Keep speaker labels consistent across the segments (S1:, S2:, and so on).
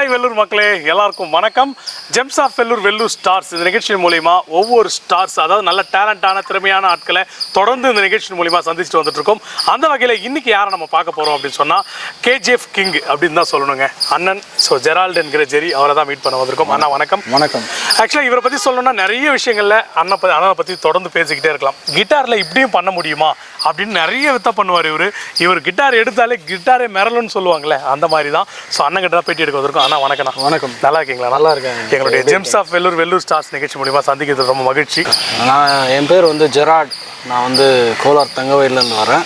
S1: Hi Vellore மக்களே. எல்லாருக்கும் வணக்கம். Gems of Vellore Vellore stars இந்த நிகழ்ச்சியின் மூலிமா ஒவ்வொரு ஸ்டார்ஸ் அதாவது நல்ல டேலண்டான திறமையான ஆட்களை தொடர்ந்து இந்த நிகழ்ச்சியின் மூலிமா சந்திச்சுட்டு வந்துட்டு இருக்கோம் அந்த வகையில் இன்னைக்கு யாரை நம்ம பார்க்க போறோம் அப்படின்னு சொன்னா கேஜிஎஃப் கிங் அப்படின்னு தான் சொல்லணுங்க. அண்ணன் ஸோ ஜெரால்டு என்கிற ஜெரி அவரை தான் மீட் பண்ண வந்திருக்கோம். அண்ணா வணக்கம்.
S2: வணக்கம்.
S1: ஆக்சுவலாக இவரை பற்றி சொல்லணும்னா நிறைய விஷயங்கள்ல அண்ணன் பத்தி அண்ணனை பற்றி தொடர்ந்து பேசிக்கிட்டே இருக்கலாம். கிட்டாரில் இப்படியும் பண்ண முடியுமா? அப்படின்னு நிறைய வித்த பண்ணுவார் இவர். இவர் கிட்டார் எடுத்தாலே கிட்டாரே மிரளுன்னு சொல்லுவாங்களே அந்த மாதிரி தான். ஸோ அண்ணன் கிட்ட தான் பேட்டி எடுக்க வந்திருக்கோம். அண்ணா வணக்கண்ணா
S2: வணக்கம்.
S1: நல்லா இருக்கீங்களா
S2: நல்லா இருக்கேன்.
S1: எங்களுடைய gems of Vellore Vellore stars நிகழ்ச்சி மூலியமா சந்திக்கிறது ரொம்ப மகிழ்ச்சி.
S2: நான் என் பேர் வந்து ஜெராட். நான் வந்து கோலார் தங்கவயல்லேருந்து வரேன்.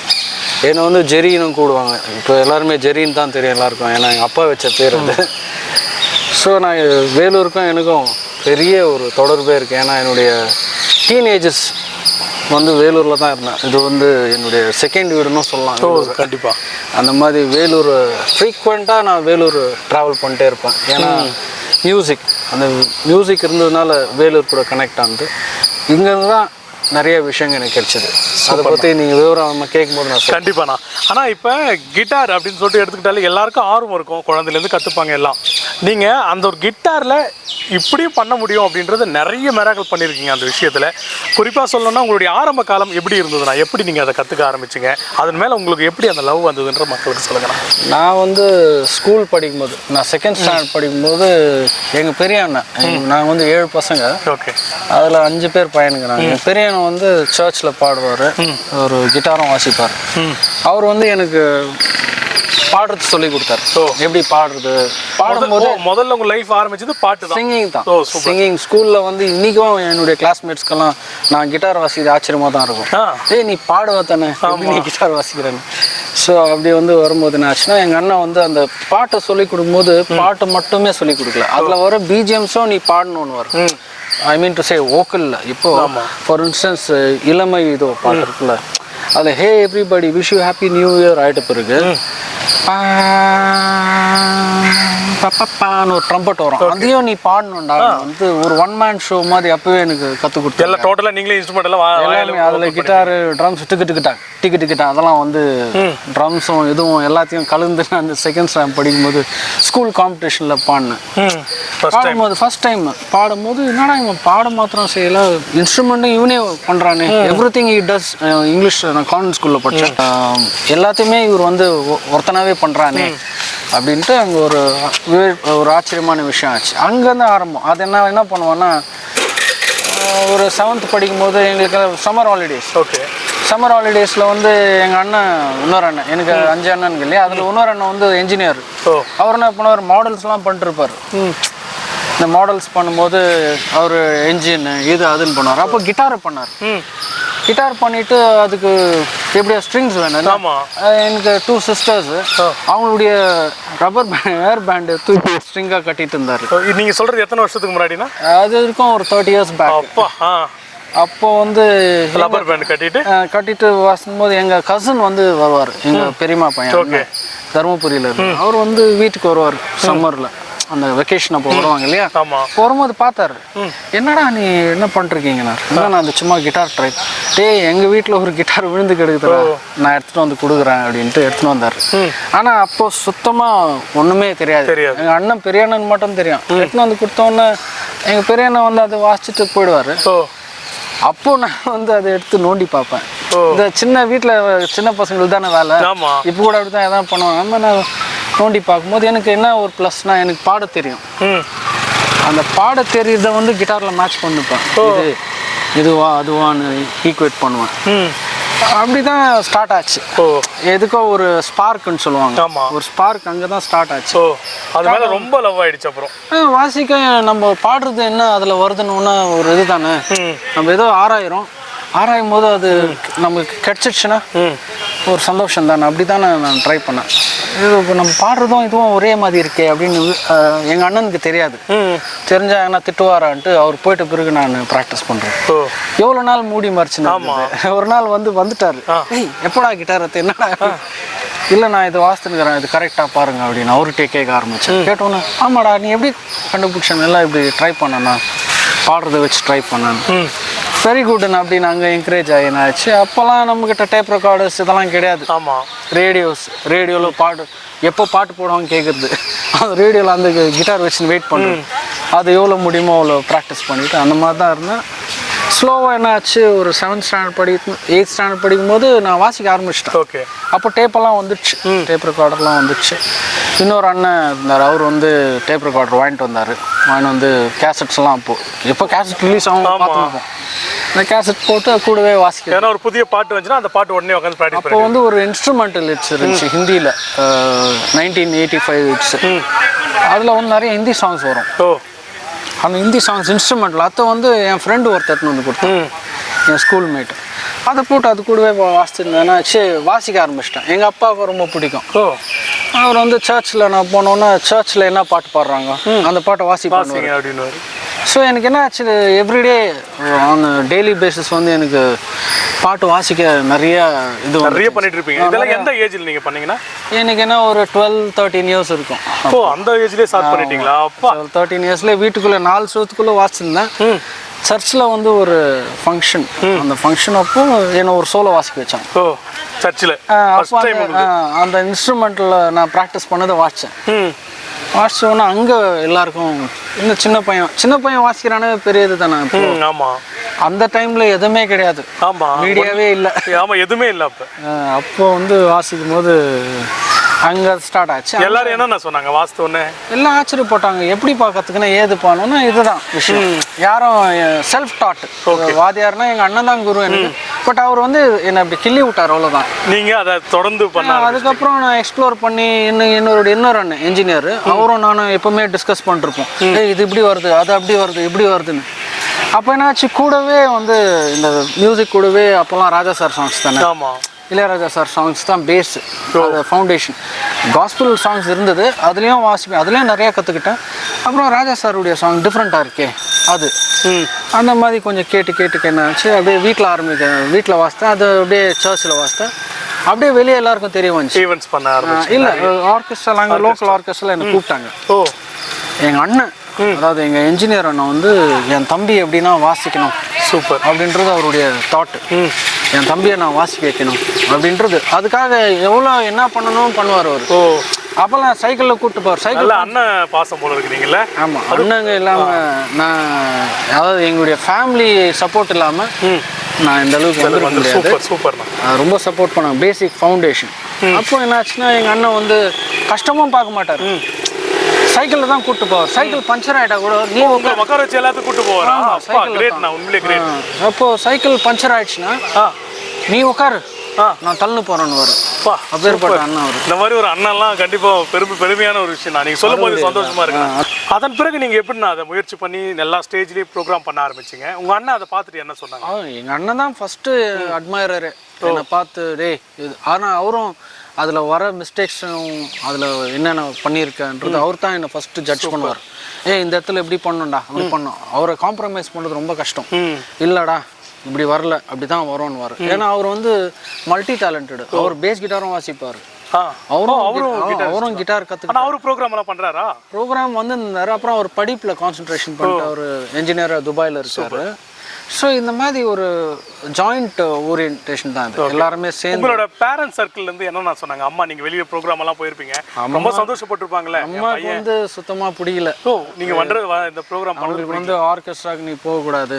S2: என்னை வந்து ஜெரின்னு கூடுவாங்க. இப்போ எல்லாருமே ஜெரின்னு தான் தெரியும் எல்லாருக்கும். ஏன்னா எங்கள் அப்பா வச்ச பேர் அது. ஸோ நான் வேலூருக்கும் எனக்கும் பெரிய ஒரு தொடர்பே இருக்குது ஏன்னா என்னுடைய டீனேஜஸ் வந்து வேலூரில் தான் இருந்தேன். இது வந்து என்னுடைய செகண்ட் வீடுன்னு சொல்லலாம்.
S1: ஓ
S2: வேலூர்.
S1: கண்டிப்பா.
S2: அந்த மாதிரி வேலூர் ஃப்ரீக்வெண்ட்டாக நான் வேலூர் ட்ராவல் பண்ணிட்டே இருப்பேன். ஏன்னா மியூசிக் அந்த மியூசிக் இருந்ததுனால வேலூர் கூட கனெக்ட் ஆனது. இங்கேருந்து தான் நிறைய விஷயங்கள் எனக்கு கிடைச்சது. அதை பற்றி நீங்கள் விவரம் நம்ம கேட்கும்போது நான்.
S1: கண்டிப்பாண்ணா. ஆனால் இப்போ கிட்டார் அப்படின்னு சொல்லிட்டு எடுத்துக்கிட்டாலே எல்லாருக்கும் ஆர்வம் இருக்கும். குழந்தைலேருந்து கற்றுப்பாங்க எல்லாம். நீங்கள் அந்த ஒரு கிட்டாரில் இப்படியும் பண்ண முடியும் அப்படின்றது நிறைய மிராக்கள் பண்ணியிருக்கீங்க அந்த விஷயத்தில். குறிப்பாக சொல்லணும்னா உங்களுடைய ஆரம்ப காலம் எப்படி இருந்ததுண்ணா? எப்படி நீங்கள் அதை கற்றுக்க ஆரம்பிச்சிங்க? அதன் மேலே உங்களுக்கு எப்படி அந்த லவ் வந்ததுன்ற மக்களுக்கு சொல்லுங்கண்ணா.
S2: நான் வந்து ஸ்கூல் படிக்கும்போது நான் செகண்ட் ஸ்டாண்டர்ட் படிக்கும்போது எங்கள் பெரிய அண்ணன் நாங்கள் வந்து ஏழு பசங்க.
S1: ஓகே.
S2: அதில் அஞ்சு பேர் பையனுங்க நாங்கள் பெரிய அண்ணன் வந்து சர்ச்சில் பாடுவார். ஒரு கிட்டாரும் வாசிப்பார். அவர் வந்து எனக்கு பாடுறது சொல்லி கொடுத்தாரு. எப்படி பாடுறது? பாடும்போது
S1: முதல்ல உங்கள் லைஃப் ஆரம்பிச்சது பாட்டு தான்.
S2: சிங்கிங் தான். சிங்கிங் ஸ்கூல்ல வந்து இன்னைக்கும் என்னுடைய கிளாஸ்மேட்ஸ்க்கெல்லாம் நான் கிட்டார் வாசிக்கிறது ஆச்சரியமா தான் இருக்கும். ஏய் நீ பாடுவ தானே? நீ கிட்டார் வாசிக்கிறேன்னு? ஸோ அப்படி வந்து வரும்போது என்ன ஆச்சுன்னா எங்கள் அண்ணன் வந்து அந்த பாட்டை சொல்லி கொடுக்கும்போது பாட்டு மட்டுமே சொல்லி கொடுக்கல. அதில் வர பிஜிஎம்ஸும் நீ பாடணும்னு வரும். ஐ மீன் டு சே ஓக்கல்ல இப்போ ஃபார் இன்ஸ்டன்ஸ் இளமை இதோ பாட்டு இருக்குல்ல. அதில் hey everybody wish you happy new year ஆகிட்ட பிறகு பா, பா, பா, பான்னு ஒரு ட்ரம்பட் வரும். அதையும் நீ பாடணும்டா. வந்து ஒரு ஒன் மேன் ஷோ மாதிரி அப்பவே எனக்கு கற்றுக் கொடுத்து
S1: எல்லாம் டோட்டலாக நீங்களே இன்ஸ்ட்ருமெண்ட் எல்லாம்
S2: அதில் கிட்டாரு ட்ரம்ஸ் டிக்கு டிக்கிட்டா டிக்கு டிக்கிட்டா அதெல்லாம் வந்து ட்ரம்ஸும் இதுவும் எல்லாத்தையும் கலந்து நான் அந்த செகண்ட் ஸ்டாண்ட் படிக்கும்போது ஸ்கூல் காம்படிஷனில் பாடினேன். பாடும்போது ஃபர்ஸ்ட் டைம் பாடும்போது என்னடா இவன் பாட மாத்திரம் செய்யல? இன்ஸ்ட்ருமெண்ட்டும் இவனே பண்ணுறானே everything he does English நான் கான்வென்ட் ஸ்கூலில் படித்தேன் எல்லாத்தையுமே இவர் வந்து ஒருத்தனாவே பண்ணுறானே அப்படின்ட்டு அங்கே ஒரு ஒரு ஆச்சரியமான விஷயம் ஆச்சு. அங்கேருந்து ஆரம்பம். அது என்ன என்ன பண்ணுவோன்னா ஒரு செவன்த் படிக்கும்போது எங்களுக்கு சம்மர் ஹாலிடேஸ்
S1: ஓகே.
S2: சம்மர் ஹாலிடேஸில் வந்து எங்கள் அண்ணன் இன்னொரு அண்ணன் எனக்கு அஞ்சு அண்ணனுங்க இல்லையா? அதில் இன்னொரு அண்ணன் வந்து என்ஜினியர் அவர் என்ன பண்ணுவார்? மாடல்ஸ்லாம் பண்ணிட்டு இருப்பார். இந்த மாடல்ஸ் பண்ணும்போது அவர் என்ஜின் இது அதுன்னு பண்ணுவார். அப்போ கிட்டார் பண்ணார். கிட்டார் பண்ணிட்டு அதுக்கு எப்படியா ஸ்ட்ரிங்ஸ் வேணும்
S1: ஆமா.
S2: எனக்கு டூ சிஸ்டர்ஸ் அவங்களுடைய ரப்பர் ஏர் பேண்டு தூக்கி ஸ்ட்ரிங்காக கட்டிட்டு இருந்தார்.
S1: ஓ, இது நீங்க சொல்றது எத்தனை வருஷத்துக்கு முன்னாடினா?
S2: அது இருக்கும் ஒரு தேர்ட்டி இயர்ஸ் பேக்
S1: அப்பா
S2: அப்போ வந்து
S1: ரப்பர் பேண்ட் கட்டிட்டு?
S2: கட்டிட்டு வாசும்போது எங்கள் கசின் வந்து வருவார். எங்கள் பெரியம்மா பையன். தருமபுரியில் இருந்து. அவர் வந்து வீட்டுக்கு வருவார் சம்மரில் அந்த வெக்கேஷன் அப்போ வருவாங்க இல்லையா? வரும்போது பார்த்தாரு. என்னடா நீ என்ன பண்ணிருக்கீங்கண்ணா? நான் அந்த சும்மா கிட்டார் ட்ரை டேய் எங்கள் வீட்டில் ஒரு கிட்டார் விழுந்து கிடக்குதுடா. நான் எடுத்துகிட்டு வந்து கொடுக்குறேன் அப்படின்ட்டு எடுத்துன்னு வந்தார். ஆனால் அப்போ சுத்தமாக ஒன்றுமே தெரியாது. எங்கள் அண்ணன் பெரிய அண்ணன் மட்டும் தெரியும். எடுத்துன்னு வந்து கொடுத்தோன்னே எங்கள் பெரிய அண்ணன் வந்து அதை வாசிச்சுட்டு போயிடுவார். அப்போ நான் வந்து அதை எடுத்து நோண்டி பார்ப்பேன். இந்த சின்ன வீட்டில் சின்ன பசங்களுக்கு தானே வேலை. இப்போ கூட அப்படி தான் எதாவது பண்ணுவாங்க நான் நோண்டி பார்க்கும்போது எனக்கு என்ன ஒரு ப்ளஸ்னா எனக்கு பாட தெரியும்.
S1: ம்.
S2: அந்த பாட தெரியறத வந்து கிட்டாரில் மேட்ச் பண்ணிப்பேன். இது இதுவா அதுவான்னு ஈக்குவேட் பண்ணுவேன்.
S1: ம்.
S2: அப்படி தான் ஸ்டார்ட் ஆச்சு.
S1: ஓ.
S2: எதுக்கோ ஒரு ஸ்பார்க்குன்னு சொல்லுவாங்க.
S1: ஆமா.
S2: ஒரு ஸ்பார்க் அங்கே தான் ஸ்டார்ட் ஆச்சு.
S1: ஓ. அது மேல ரொம்ப லவ் ஆயிடுச்சு அப்புறம்.
S2: வாசிக்க நம்ம பாடுறது என்ன அதில் வருதுன்னு ஒரு இது தானே நம்ம ஏதோ ஆராயிரும் ஆராயும் போது அது நமக்கு கிடைச்சிடுச்சுன்னா ஒரு சந்தோஷம் தானே. அப்படி தானே நான் ட்ரை பண்ணேன். இது இப்போ நம்ம பாடுறதும் இதுவும் ஒரே மாதிரி இருக்கே அப்படின்னு எங்கள் அண்ணனுக்கு தெரியாது. தெரிஞ்சா என்ன திட்டுவாரான்ட்டு அவர் போயிட்ட பிறகு நான் ப்ராக்டிஸ் பண்ணுறேன் எவ்வளோ நாள் மூடி மறைச்சுன்னு ஒரு நாள் வந்து வந்துட்டாரு. எப்படா கிட்டார் என்னடா இல்லை நான் இது வாசித்துனுக்கிறேன் இது கரெக்டாக பாருங்க அப்படின்னு அவர்கிட்டே கேட்க ஆரம்பிச்சேன். கேட்டோன்னே ஆமாடா நீ எப்படி கண்டுபிடிச்சேன் எல்லாம் இப்படி ட்ரை பண்ணேண்ணா பாடுறதை வச்சு ட்ரை பண்ணேன்
S1: ம்
S2: வெரி குட்னு அப்படி நாங்கள் என்கரேஜ் ஆகினாச்சு. அப்போல்லாம் நம்மக்கிட்ட டேப் ரெக்கார்டர்ஸ் இதெல்லாம் கிடையாது.
S1: ஆமா.
S2: ரேடியோஸ் ரேடியோவில் பாட்டு எப்போ பாட்டு போடுவாங்க கேட்குறது அந்த ரேடியோவில் அந்த கிட்டார் வச்சு வெயிட் பண்ணுறோம் அது எவ்வளோ முடியுமோ அவ்வளோ ப்ராக்டிஸ் பண்ணிவிட்டு அந்த மாதிரி தான் இருந்தேன். ஸ்லோவாக என்ன ஆச்சு? ஒரு செவன்த் ஸ்டாண்டர்ட் படி எயித் ஸ்டாண்டர்ட் படிக்கும்போது நான் வாசிக்க ஆரம்பிச்சிட்டேன்.
S1: ஓகே
S2: அப்போ டேப்பெல்லாம் வந்துடுச்சு. டேப் ரெக்கார்டர்லாம் வந்துடுச்சு. இன்னொரு அண்ணன் இருந்தார். அவர் வந்து டேப் ரெக்கார்டர் வாங்கிட்டு வந்தார். வாங்கிட்டு வந்து கேசட்ஸ்லாம் அப்போ எப்போ கேசட் ரிலீஸ் ஆகும் பார்த்துருப்போம் இந்த கேசட் போட்டு கூடவே வாசிக்க
S1: ஏன்னா ஒரு புதிய பாட்டு வந்துச்சுன்னா அந்த பாட்டு உடனே உட்காந்து ப்ராக்டிஸ்
S2: அப்போ வந்து ஒரு இன்ஸ்ட்ருமெண்டல் இட்ஸ் இருந்துச்சு ஹிந்தியில். நைன்டீன் எயிட்டி ஃபைவ் இட்ஸ் அதில் வந்து நிறைய ஹிந்தி சாங்ஸ் வரும்.
S1: ஓ.
S2: அந்த ஹிந்தி சாங்ஸ் இன்ஸ்ட்ருமெண்டல் அதை வந்து என் ஃப்ரெண்டு ஒருத்தர் வந்து கொடுத்தான். என் ஸ்கூல் மேட் அதை போட்டு அது கூடவே வாசிச்சிருந்தேன்னா சரி வாசிக்க ஆரம்பிச்சிட்டேன். எங்கள் அப்பாவுக்கு ரொம்ப பிடிக்கும். அவர் வந்து சர்ச்சில் நான் போனோன்னா சர்ச்சில் என்ன பாட்டு பாடுறாங்க? அந்த பாட்டை
S1: வாசிங்க அப்படின்னு
S2: ஸோ எனக்கு என்ன ஆச்சு எவ்ரிடே ஆன் டெய்லி பேசிஸ் வந்து எனக்கு பாட்டு வாசிக்க நிறைய இது
S1: நிறைய பண்ணிட்டு இருப்பீங்க இதெல்லாம் எந்த ஏஜ்ல நீங்க பண்ணீங்கன்னா?
S2: எனக்கு என்ன ஒரு டுவெல் தேர்ட்டீன் இயர்ஸ் இருக்கும்.
S1: ஓ அந்த ஏஜ்லயே ஸ்டார்ட் பண்ணிட்டீங்களா? அப்பா.
S2: தேர்ட்டீன் இயர்ஸ்லேயே வீட்டுக்குள்ளே நாலு வருஷத்துக்குள்ளே வாசிச்சிருந்தேன். சர்ச்சில் வந்து ஒரு ஃபங்க்ஷன் அந்த ஃபங்க்ஷன் அப்போ என்னை ஒரு சோலோ வாசிக்க வச்சாங்க.
S1: ஓ சர்ச்சில்
S2: அந்த இன்ஸ்ட்ருமெண்ட்டில் நான் ப்ராக்டிஸ் பண்ணதை வாசித்தேன் வாசிச்சோன்னா அங்கே எல்லாருக்கும் இன்னும் சின்ன பையன் சின்ன பையன் வாசிக்கிறானே பெரிய இது தானே இப்போ?
S1: ம் ஆமா.
S2: அந்த டைமில் எதுவுமே கிடையாது.
S1: ஆமா.
S2: மீடியாவே இல்லை.
S1: ஆமா எதுவுமே இல்ல அப்ப.
S2: அப்போ வந்து வாசிக்கும் போது அங்கே ஸ்டார்ட் ஆச்சு.
S1: எல்லாரும் என்னென்ன சொன்னாங்க? வாஸ்து ஒண்ணு?
S2: எல்லாம் ஆச்சரியப்பட்டாங்க. எப்படி பார்க்கறதுக்குன்னா ஏது பண்ணணும்னா இதுதான் விஷயம். யாரும் செல்ஃப் டாட் வாதியார்னா எங்கள் அண்ணன் தான் குரு எனக்கு. பட் அவர் வந்து என்னை அப்படி கிள்ளி விட்டார் அவ்வளோதான்
S1: நீங்க அதை தொடர்ந்து பண்ண
S2: அதுக்கப்புறம் நான் எக்ஸ்ப்ளோர் பண்ணி இன்னும் என்னோட இன்னொரு அண்ணன் இன்ஜினியர் அவரும் நானும் எப்பவுமே டிஸ்கஸ் பண்ணிருப்போம். இது இப்படி வருது அது அப்படி வருது இப்படி வருதுன்னு. அப்போ என்னாச்சு? கூடவே வந்து இந்த மியூசிக் கூடவே அப்போல்லாம் ராஜா சார் சாங்ஸ் தானே.
S1: ஆமா.
S2: இளையராஜா சார் சாங்ஸ் தான் பேஸ் அது ஃபவுண்டேஷன் காஸ்பிள் சாங்ஸ் இருந்தது அதுலேயும் வாசிப்பேன் அதுலேயும் நிறையா கற்றுக்கிட்டேன் அப்புறம் ராஜா சாருடைய சாங் டிஃப்ரெண்ட்டாக இருக்கே அது. அந்த மாதிரி கொஞ்சம் கேட்டு கேட்டு என்ன ஆச்சு அப்படியே வீட்டில் ஆரம்பிக்க வீட்டில் வாசித்தேன் அது அப்படியே சர்ச்சில் வாசித்தேன். அப்படியே வெளியே எல்லாருக்கும் தெரிய வந்துச்சு.
S1: ஈவெண்ட்ஸ் பண்ண ஆரம்பிச்சு
S2: இல்லை ஆர்கெஸ்ட்ரா அங்கே லோக்கல் ஆர்கெஸ்ட்ராவில் என்னை கூப்பிட்டாங்க.
S1: ஓ.
S2: எங்கள் அண்ணன் அதாவது எங்கள் என்ஜினியர் அண்ணன் வந்து என் தம்பி எப்படின்னா வாசிக்கணும்
S1: சூப்பர்.
S2: அப்படின்றது அவருடைய தாட்டு
S1: ம்.
S2: என் தம்பியை நான் வாசிக்க வைக்கணும் அப்படின்றது. அதுக்காக எவ்வளோ என்ன பண்ணணும் பண்ணுவார் அவர்.
S1: ஓ.
S2: அப்போல்லாம் சைக்கிளில் கூப்பிட்டு போவார். சைக்கிள்
S1: அண்ணன் பாசம் போல இருக்கிறீங்கல்ல
S2: ஆமாம் அண்ணங்க இல்லாமல் நான் அதாவது எங்களுடைய ஃபேமிலி சப்போர்ட் இல்லாமல் நான் இந்த அளவுக்கு
S1: வந்து சூப்பர் சூப்பர்ண்ணா
S2: அது ரொம்ப சப்போர்ட் பண்ணாங்க. பேசிக் ஃபவுண்டேஷன் அப்போ என்னாச்சுன்னா எங்கள் அண்ணன் வந்து கஷ்டமும் பார்க்க மாட்டார். சைக்கிளில் தான் கூப்பிட்டு போவார். சைக்கிள் பஞ்சர் ஆகிட்டா கூட நீ
S1: உங்களை உட்கார வச்சு எல்லாத்துக்கும் கூட்டு போவாரா? அப்பா
S2: cycle ல
S1: கிரேட்ண்ணா உண்மையிலே கிரேட்
S2: அப்போ சைக்கிள் பஞ்சர் ஆயிடுச்சுன்னா நீ உட்காரு நான் தள்ளுன்னு போகிறேன்னு வரும்
S1: அப்பா
S2: அப்பேற்பட்ட அண்ணன் அவர்.
S1: இந்த மாதிரி ஒரு அண்ணன்லாம் கண்டிப்பா பெருமை பெருமையான ஒரு விஷயம் தான் நீங்க சொல்லும் போது சந்தோஷமா இருக்கு அதன் பிறகு நீங்க எப்படிண்ணா அதை முயற்சி பண்ணி எல்லா ஸ்டேஜ்லயும் ப்ரோக்ராம் பண்ண ஆரம்பிச்சீங்க? உங்க அண்ணன் அதை பார்த்துட்டு என்ன சொன்னாங்க?
S2: ஆ எங்கள் அண்ணன் தான் ஃபஸ்ட்டு அட்மைரரு என்னை பார்த்து டேய் ஆனால் அவரும் அதில் வர மிஸ்டேக்ஸும் அதில் என்னென்ன பண்ணியிருக்கேன்றது அவர் தான் என்னை ஃபஸ்ட்டு ஜட்ஜ் பண்ணுவார். ஏய் இந்த இடத்துல இப்படி பண்ணணும்டா அப்படி பண்ணோம் அவரை காம்ப்ரமைஸ் பண்ணுறது ரொம்ப கஷ்டம். இல்லைடா இப்படி வரல அப்படி தான் வரும்னு வரும் ஏன்னா அவர் வந்து மல்டி டேலண்டட் அவர் பேஸ் கிட்டாரும் வாசிப்பார். அவரும்
S1: அவரும்
S2: அவரும் அவரும் கிட்டார் கற்று
S1: ஆனா அவரு ப்ரோக்ராம் எல்லாம் பண்றாரா?
S2: ப்ரோக்ராம் வந்து அப்புறம் அவர் படிப்பில் கான்சென்ட்ரேஷன் பண்ணிட்டு அவர் என்ஜினியராக துபாயில் இருக்காரு. ஸோ இந்த மாதிரி ஒரு ஜாயிண்ட் ஓரியன்டேஷன் தான் இது. எல்லாருமே சேர்ந்து
S1: உங்களோட பேரண்ட் சர்க்கிள்ல இருந்து என்னென்ன சொன்னாங்க அம்மா நீங்க வெளிய ப்ரோக்ராம் எல்லாம் போயிருப்பீங்க. ரொம்ப சந்தோஷப்பட்டிருப்பாங்களே
S2: அம்மாவுக்கு
S1: பையன்.
S2: வந்து சுத்தமாக பிடிக்கல.
S1: ஓ நீங்க பண்றது இந்த ப்ரோக்ராம்
S2: அவங்களுக்கு வந்து ஆர்கெஸ்ட்ராக்கு நீ போகக்கூடாது.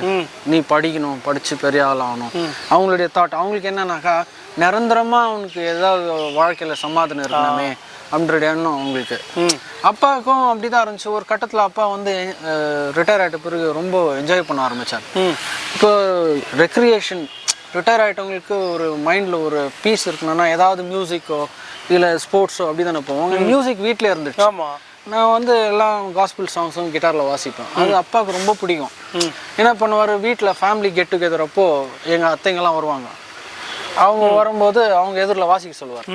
S2: நீ படிக்கணும் படித்து பெரிய ஆள் ஆகணும். அவங்களுடைய தாட் அவங்களுக்கு என்னன்னாக்கா நிரந்தரமாக அவனுக்கு ஏதாவது வாழ்க்கையில் சமாதானம் இருக்கணுமே. அப்படின்ற எண்ணம் அவங்களுக்கு
S1: ம்.
S2: அப்பாவுக்கும் அப்படி தான் இருந்துச்சு. ஒரு கட்டத்தில் அப்பா வந்து ரிட்டையர் ஆகிட்ட பிறகு ரொம்ப என்ஜாய் பண்ண ஆரம்பித்தார் இப்போ ரெக்ரியேஷன் ரிட்டையர் ஆகிட்டவங்களுக்கு ஒரு மைண்டில் ஒரு பீஸ் இருக்கணும்னா ஏதாவது மியூசிக்கோ இல்லை ஸ்போர்ட்ஸோ அப்படி தானே போவாங்க மியூசிக் வீட்டிலே இருந்துச்சு.
S1: ஆமா.
S2: நான் வந்து எல்லாம் காஸ்பிள் சாங்ஸும் கிட்டாரில் வாசிப்பேன். அது அப்பாவுக்கு ரொம்ப பிடிக்கும். என்ன பண்ணுவார்? வீட்டில் ஃபேமிலி கெட் டுகெதர் அப்போ எங்கள் அத்தைங்கெல்லாம் வருவாங்க. அவங்க வரும்போது அவங்க எதிரில் வாசிக்க சொல்லுவார்.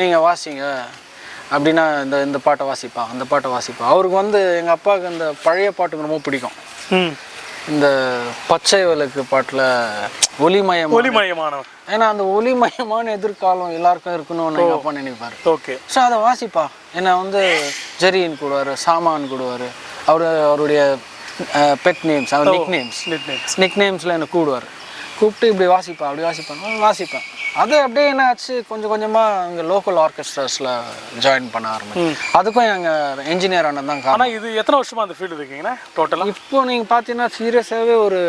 S2: நீங்கள் வாசிங்க. அப்படின்னா இந்த இந்த பாட்டை வாசிப்பா அந்த பாட்டை வாசிப்பா அவருக்கு வந்து எங்கள் அப்பாவுக்கு இந்த பழைய பாட்டுக்கு ரொம்ப பிடிக்கும். இந்த பச்சை விளக்கு பாட்டில் ஒளிமயம்
S1: ஒளிமயமானவர்.
S2: ஏன்னா அந்த ஒளிமயமான எதிர்காலம் எல்லாருக்கும் இருக்கணும்னு எங்கள் அப்பா நினைப்பார்.
S1: ஓகே.
S2: ஸோ அதை வாசிப்பா. என்னை வந்து ஜெரின்னு கூடுவார் சாமான் கூடுவார். அவர் அவருடைய பெட் நேம்ஸ் அவர் நிக் நேம்ஸ். நிக் நேம்ஸில் என்னை கூடுவார். கூப்பிட்டு இப்படி வாசிப்பேன் அப்படி வாசிப்பேன் வாசிப்பேன். அது அப்படியே என்ன ஆச்சு? கொஞ்சம் கொஞ்சமாக இங்கே லோக்கல் ஆர்கெஸ்ட்ராஸில் ஜாயின் பண்ண ஆரம்பிச்சேன் அதுக்கும் எங்கள் என்ஜினியர் அண்ணன் தான் காரணம்.
S1: ஆனா இது எத்தனை வருஷமா அந்த ஃபீல்டு இருக்கீங்கண்ணா டோட்டலா
S2: இப்போ நீங்கள் பார்த்தீங்கன்னா சீரியஸாகவே ஒரு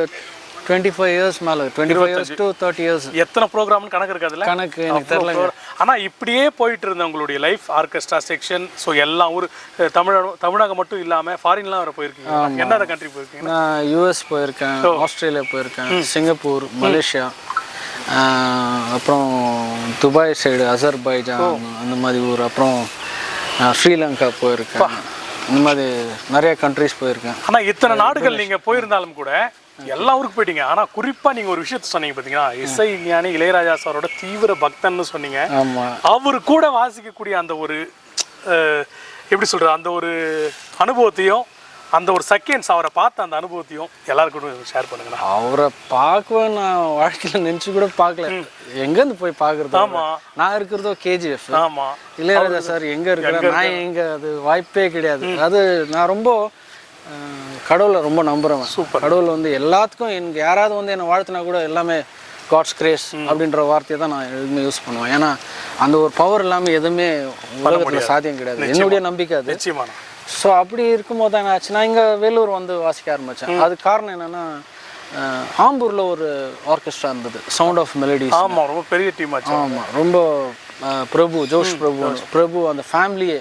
S2: டுவெண்ட்டி ஃபைவ் இயர்ஸ் மேலே twenty five years to thirty years
S1: எத்தனை ப்ரோக்ராம்னு கணக்கு இருக்காதுல்ல
S2: கணக்கு எனக்கு தெரியல
S1: ஆனா இப்படியே போயிட்டு இருந்த உங்களுடைய லைஃப் ஆர்கெஸ்ட்ரா செக்ஷன் ஸோ எல்லா ஊர் தமிழகம் தமிழகம் மட்டும் இல்லாம ஃபாரின்லாம் வர போயிருக்கீங்க என்னென்ன கண்ட்ரி போயிருக்கீங்க?
S2: நான் யூஎஸ் போயிருக்கேன் ஆஸ்திரேலியா போயிருக்கேன் சிங்கப்பூர் மலேசியா அப்புறம் துபாய் சைடு அசர்பைஜான் அந்த மாதிரி ஊர் அப்புறம் ஸ்ரீலங்கா போயிருக்கேன். இந்த மாதிரி நிறைய கண்ட்ரிஸ் போயிருக்கேன்.
S1: ஆனா இத்தனை நாடுகள் நீங்க போயிருந்தாலும் கூட எல்லா ஊருக்கு போயிட்டீங்க. ஆனா குறிப்பா நீங்க ஒரு விஷயத்த சொன்னீங்க பாத்தீங்கன்னா இசை ஞானி இளையராஜா சாரோட தீவிர பக்தன்னு சொன்னீங்க.
S2: ஆமாம்
S1: அவர் கூட வாசிக்கக்கூடிய அந்த ஒரு எப்படி சொல்றது? அந்த ஒரு அனுபவத்தையும் அந்த ஒரு செகண்ட்ஸ் அவரை பார்த்த அந்த அனுபவத்தையும் எல்லாருக்கும் ஷேர் பண்ணுங்கண்ணா.
S2: அவரை பார்க்குவேன் நான் வாழ்க்கையில் நினச்சி கூட பார்க்கல. எங்கேருந்து போய் பார்க்குறது?
S1: ஆமா.
S2: நான் இருக்கிறதோ கேஜிஎஃப்
S1: ஆமா.
S2: இளையராஜா சார் எங்க இருக்கிற நான் எங்க அது வாய்ப்பே கிடையாது. அது நான் ரொம்ப கடவுளை ரொம்ப நம்புறேன் கடவுள் வந்து எல்லாத்துக்கும் எனக்கு யாராவது வந்து என்னை வாழ்த்தினா கூட எல்லாமே காட்ஸ் கிரேஸ் அப்படின்ற வார்த்தையை தான் நான் எதுவுமே யூஸ் பண்ணுவேன். ஏன்னா அந்த ஒரு பவர் இல்லாமல் எதுவுமே உலகத்தில் சாத்தியம் கிடையாது. என்னுடைய நம்பிக்கை அது.
S1: நிச்சயமாண்ணா
S2: ஸோ அப்படி இருக்கும்போது தான் என்ன ஆச்சு நான் இங்கே வேலூர் வந்து வாசிக்க ஆரம்பித்தேன் அது காரணம் என்னென்னா ஆம்பூரில் ஒரு ஆர்கெஸ்ட்ரா இருந்தது. சவுண்ட் ஆஃப் மெலடிஸ்
S1: ஆமா ரொம்ப பெரிய டீம் ஆச்சு.
S2: ஆமாம் ரொம்ப பிரபு ஜோஷ் பிரபு பிரபு அந்த ஃபேமிலியே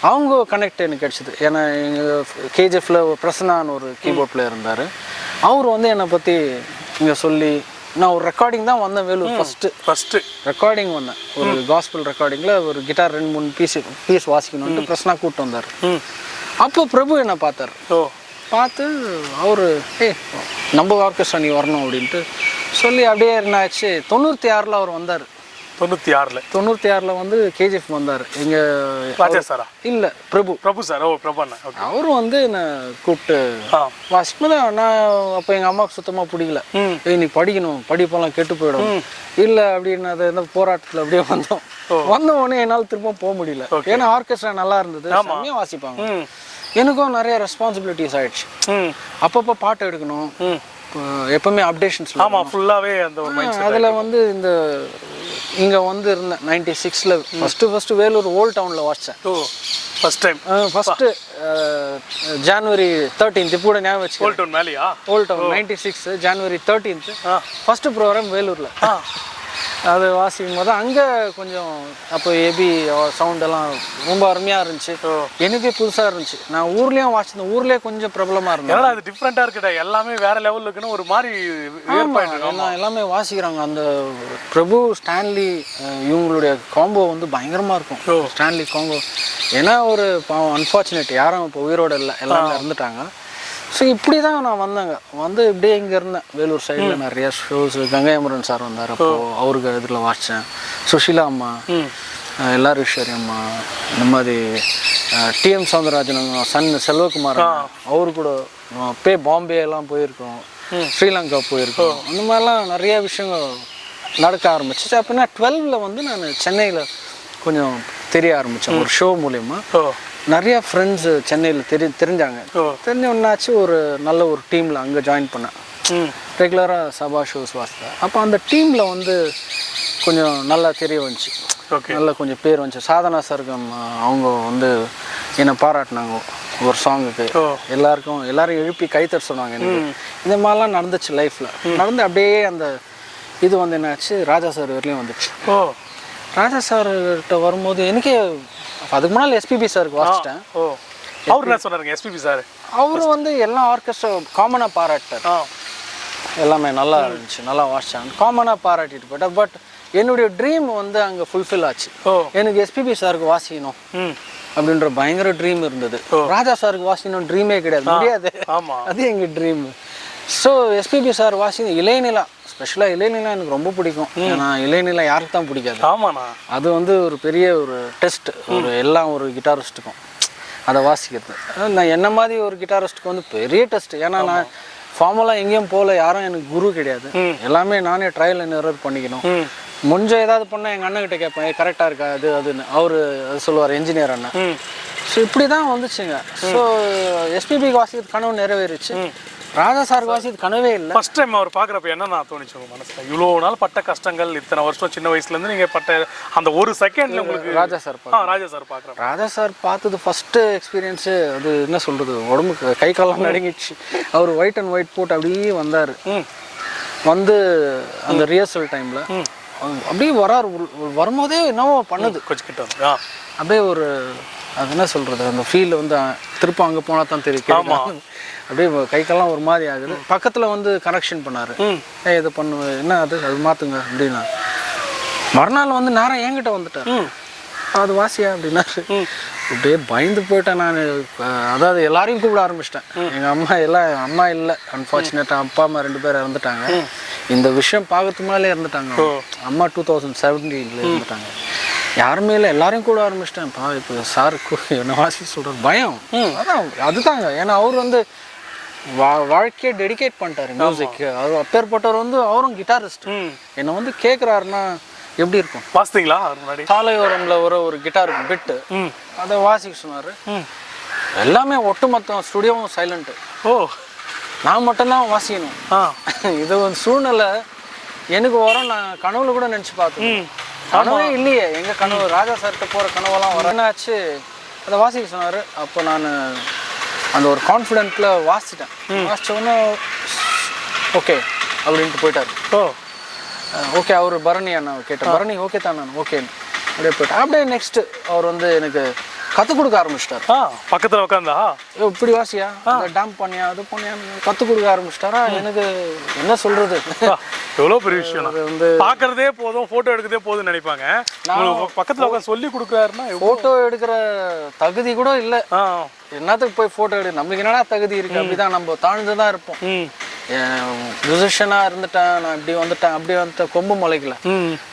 S2: அவங்க கனெக்ட் எனக்கு கிடைச்சிது ஏன்னா எங்கள் கேஜிஎஃப்ல ஒரு பிரசன்னான்னு ஒரு கீபோர்ட் பிளேயர் இருந்தார். அவர் வந்து என்னை பற்றி இங்கே சொல்லி நான் ஒரு ரெக்கார்டிங் தான் வந்தேன் வேலூர் ஃபஸ்ட்டு
S1: ஃபர்ஸ்ட்
S2: ரெக்கார்டிங் வந்தேன். ஒரு காஸ்பிள் ரெக்கார்டிங்கில் ஒரு கிட்டார் ரெண்டு மூணு பீஸ் பீஸ் வாசிக்கணும்னு பிரசன்னா கூப்பிட்டு வந்தார். அப்போ பிரபு என்னை பார்த்தார்.
S1: ஓ.
S2: பார்த்து அவர் ஏ நம்ம ஆர்கெஸ்ட்ரா நீ வரணும் அப்படின்ட்டு சொல்லி அப்படியே என்ன ஆச்சு தொண்ணூற்றி ஆறில் அவர் வந்தார்.
S1: தொண்ணூத்தி ஆறுல
S2: தொண்ணூற்றி ஆறில் வந்து கேஜிஎஃப் வந்தார். எங்கள்
S1: ராஜா சாரா?
S2: இல்லை பிரபு.
S1: பிரபு சார். ஓ பிரபு அண்ணா
S2: அவரும் வந்து என்னை கூப்பிட்டு வாசிக்கும் தான் நான் அப்போ எங்கள் அம்மாவுக்கு சுத்தமாக பிடிக்கல. ஏய் நீ படிக்கணும். படிப்பெல்லாம் கெட்டு போயிடும். இல்லை அப்படின்னு அது இந்த போராட்டத்தில் அப்படியே வந்தோம். வந்த உடனே என்னால் திரும்ப போக முடியல. ஏன்னா ஆர்கெஸ்ட்ரா நல்லா இருந்தது. செம்மையாக வாசிப்பாங்க. எனக்கும் நிறைய ரெஸ்பான்சிபிலிட்டிஸ் ஆயிடுச்சு. அப்பப்போ பாட்டு எடுக்கணும். எப்பவுமே அப்டேஷன்ஸ்
S1: ஆமா ஃபுல்லாவே அந்த
S2: அதில் வந்து இந்த இங்கே வந்து இருந்தேன் நைன்டி சிக்ஸில் ஃபஸ்ட்டு ஃபஸ்ட்டு வேலூர் ஓல்ட் டவுனில் வாசித்தேன்
S1: ஓ first time
S2: first January thirteenth இப்போ கூட ஞாபகம் வச்சு
S1: gold town மேலேயா?
S2: Old town ninety six January thirteenth first program வேலூரில்.
S1: ஆ.
S2: அது வாசிக்கும் போது அங்கே கொஞ்சம் அப்போ ஏபி சவுண்ட் எல்லாம் ரொம்ப அருமையாக இருந்துச்சு. எனக்கே புதுசாக இருந்துச்சு. நான் ஊர்லேயும் வாசிச்சேன். ஊர்லேயே கொஞ்சம் பிரபலமாக இருந்தேன்.
S1: என்னடா இது டிஃப்ரெண்டா இருக்குடா எல்லாமே வேற லெவல்ல இருக்குன்னு ஒரு மாதிரி
S2: எல்லாம் வாசிக்கிறாங்க. அந்த பிரபு ஸ்டான்லி இவங்களுடைய காம்போ வந்து பயங்கரமாக இருக்கும். ஸ்டான்லி காம்போ ஏன்னா ஒரு பாவம் அன்ஃபார்ச்சுனேட் யாரும் இப்போ உயிரோட இல்லை. எல்லாமே இறந்துட்டாங்க. ஸோ இப்படி தான் நான் வந்தேங்க. வந்து இப்படியே இங்கே இருந்தேன். வேலூர் சைடில் நிறைய ஷோஸ் கங்கையமரன் சார் வந்தார். அப்போ அவருக்கு இதில் வாசித்தேன் சுஷீலா அம்மா அஹ், எல்லார் ஈஸ்வரி அம்மா இந்த மாதிரி டிஎம் சவுந்தரராஜன் சன் செல்வகுமார் அவரு கூட பே பாம்பே எல்லாம் போயிருக்கோம். ஸ்ரீலங்கா போயிருக்கோம். அந்த மாதிரிலாம் நிறைய விஷயங்கள் நடக்க ஆரம்பிச்சிச்சு. அப்படின்னா டுவெல்வில் வந்து நான் சென்னையில் கொஞ்சம் தெரிய ஆரம்பித்தேன் ஒரு ஷோ மூலயமா. நிறைய ஃப்ரெண்ட்ஸு சென்னையில் தெரி தெரிஞ்சாங்க. தெரிஞ்ச ஒன்றாச்சு ஒரு நல்ல ஒரு டீமில் அங்கே ஜாயின் பண்ணேன். ரெகுலராக சபா ஷோஸ் வாசித்தேன் அப்போ அந்த டீமில் வந்து கொஞ்சம் நல்லா தெரிய வந்துச்சு.
S1: ஓகே.
S2: நல்ல கொஞ்சம் பேர் வந்துச்சு. சாதனா சர்க்கம் அவங்க வந்து என்னை பாராட்டினாங்க. ஒரு சாங்குக்கு. எல்லாருக்கும் எல்லாரும் எழுப்பி கைத்தற சொன்னாங்க எனக்கு. இந்த மாதிரிலாம் நடந்துச்சு லைஃப்பில் நடந்து அப்படியே அந்த இது வந்து என்னாச்சு ராஜா சார் வரையிலையும் வந்துச்சு.
S1: ஓ.
S2: ராஜா சார்கிட்ட வரும்போது எனக்கே அதுக்கு முன்னால் எஸ்பிபி சாருக்கு வாசிச்சிட்டேன்.
S1: ஓ. அவர் என்ன சொன்னாருங்க எஸ்பிபி சார்?
S2: அவரும் வந்து எல்லா ஆர்கெஸ்ட்ரா காமனாக பாராட்டார் எல்லாமே நல்லா இருந்துச்சு நல்லா வாசிச்சாங்க. காமனாக பாராட்டிட்டு போயிட்டேன் பட் என்னுடைய ட்ரீம் வந்து அங்கே ஃபுல்ஃபில் ஆச்சு. எனக்கு எஸ்பிபி சாருக்கு வாசிக்கணும்
S1: ம்.
S2: அப்படின்ற பயங்கர ட்ரீம் இருந்தது. ராஜா சாருக்கு வாசிக்கணும் ட்ரீமே கிடையாது. முடியாது. அது எங்கள் ட்ரீம் ஸோ எஸ்பிபி சார் வாசி இளையநிலா. ஸ்பெஷலாக இளையநிலா எனக்கு ரொம்ப பிடிக்கும். ஏன்னா இளையநிலா யாருக்கு தான் பிடிக்காது.
S1: ஆமாண்ணா.
S2: அது வந்து ஒரு பெரிய ஒரு டெஸ்ட் ஒரு எல்லாம் ஒரு கிட்டாரிஸ்ட்டுக்கும் அதை வாசிக்கிறது. நான் என்ன மாதிரி ஒரு கிட்டாரிஸ்ட்டுக்கு வந்து பெரிய டெஸ்ட் ஏன்னா நான் ஃபார்மலாக எங்கேயும் போகல யாரும் எனக்கு குரு கிடையாது. எல்லாமே நானே ட்ரையல் அண்ட் எரர் பண்ணிக்கணும். முடிஞ்ச ஏதாவது பண்ணால் எங்கள் அண்ணன் கிட்ட கேட்பேன் கரெக்டாக இருக்கா அது அதுன்னு. அவர் அது சொல்லுவார் என்ஜினியர் அண்ணன் ஸோ இப்படி தான் வந்துச்சுங்க. ஸோ எஸ்பிபிக்கு வாசிக்கிறது கனவு நிறைவேறிச்சு. ராஜா சாருக்கு வாசிக்கிறது கனவே இல்லை.
S1: ஃபர்ஸ்ட் டைம் அவர் பார்க்குறப்ப என்ன நான் தோணுச்சு உங்க மனசுல? இவ்வளோ நாள் பட்ட கஷ்டங்கள் இத்தனை வருஷம் சின்ன வயசுல இருந்து நீங்க பட்ட அந்த ஒரு செகண்ட்ல உங்களுக்கு
S2: ராஜா சார்
S1: ஆ ராஜா சார் பார்க்குறப்ப.
S2: ராஜா சார் பார்த்தது ஃபஸ்ட்டு எக்ஸ்பீரியன்ஸு அது என்ன சொல்கிறது உடம்புக்கு கை காலெல்லாம் நடுங்கிச்சு அவர் ஒயிட் அண்ட் ஒயிட் போட்டு அப்படியே வந்தார். வந்து அந்த ரிஹர்சல் டைமில் அப்படியே வராரு வரும்போதே என்னவோ பண்ணுது.
S1: கொஞ்சம் கிட்ட
S2: அப்படியே ஒரு அது என்ன சொல்கிறது அந்த ஃபீல் வந்து அஹ், திரும்ப அங்கே போனால் தான் தெரியும். அப்படியே கை காலெல்லாம் ஒரு மாதிரி ஆகுது. பக்கத்தில் வந்து கரெக்ஷன் பண்ணார். ஏ இதை பண்ணு என்ன அது? அது மாற்றுங்க அப்படின்னா. மறுநாள் வந்து நேரம் என்கிட்ட வந்துட்டார். அது வாசியா அப்படின்னாரு. அப்படியே பயந்து போயிட்டேன் நான். அதாவது எல்லாரையும் கூப்பிட ஆரம்பிச்சிட்டேன். எங்கள் அம்மா எல்லாம் அம்மா இல்லை. அன்ஃபார்ச்சுனேட்டாக அப்பா அம்மா ரெண்டு பேர் இறந்துட்டாங்க. இந்த விஷயம் பார்க்கறதுக்கு முன்னாலே இறந்துட்டாங்க. அம்மா டூ தௌசண்ட் செவன்டீனில் இறந்துட்டாங்க. யாருமே இல்லை எல்லாரையும் கூட ஆரம்பிச்சிட்டேன். பா இப்போ சாருக்கு என்ன வாசி சொல்கிறது பயம். அதான் அதுதாங்க. ஏன்னா அவர் வந்து வா வாழ்க்கையை டெடிகேட் பண்ணிட்டாரு மியூசிக் அவர் அப்பேற்பட்டவர் வந்து அவரும் கிட்டாரிஸ்ட் என்னை வந்து கேட்குறாருன்னா எப்படி இருக்கும்?
S1: வாசித்தீங்களா முன்னாடி?
S2: சாலையோரம்ல ஒரு ஒரு கிட்டார் பிட்டு அதை வாசிக்க சொன்னார். எல்லாமே ஒட்டுமொத்தம் ஸ்டுடியோவும் சைலண்ட்டு
S1: ஓ.
S2: நான் மட்டும்தான் வாசிக்கணும். இது ஒரு சூழ்நிலை. எனக்கு வரும் நான் கனவுல கூட நினச்சி பார்த்தேன் கனவே இல்லையே. எங்க கனவு? ராஜா சார்கிட்ட போகிற கனவெல்லாம் வர என்னாச்சு? அதை வாசிக்க சொன்னார். அப்போ நான் அந்த ஒரு கான்ஃபிடென்ட்டில் வாசிச்சிட்டேன். வாசிச்ச உடனே ஓகே அப்படின்ட்டு போயிட்டார்.
S1: ஓ.
S2: ஓகே அவர் பரணி அண்ணா கேட்டேன் பரணி ஓகே தான் நான் ஓகே. அப்படியே போயிட்டேன். அப்படியே நெக்ஸ்ட் அவர் வந்து எனக்கு கற்றுக் கொடுக்க ஆரம்பிச்சிட்டார்.
S1: ஆ பக்கத்துல உட்காந்தா
S2: இப்படி வாசியா? டேம் பண்ணியா அது பண்ணியா கற்றுக் கொடுக்க ஆரம்பிச்சிட்டாரா? எனக்கு என்ன சொல்றது?
S1: எவ்வளோ பெரிய விஷயம்
S2: வந்து
S1: பார்க்கறதே போதும் போட்டோ எடுக்கிறதே போதும்னு நினைப்பாங்க. உங்களுக்கு பக்கத்துல உட்காந்து சொல்லி கொடுக்குறாருன்னா
S2: ஃபோட்டோ எடுக்கிற தகுதி கூட இல்லை. என்னத்துக்கு போய் ஃபோட்டோ எடு? நம்மளுக்கு என்னடா தகுதி இருக்கு? அப்படிதான் நம்ம தாழ்ந்து தான் இருப்போம் மியூசிஷியனாக இருந்துட்டேன் நான் இப்படி வந்துட்டேன் அப்படி வந்துட்டேன் கொம்பு முளைக்கல.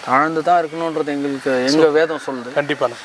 S2: தாழ்ந்து தான் இருக்கணுன்றது எங்களுக்கு எங்க வேதம் சொல்லுது.
S1: கண்டிப்பாண்ணே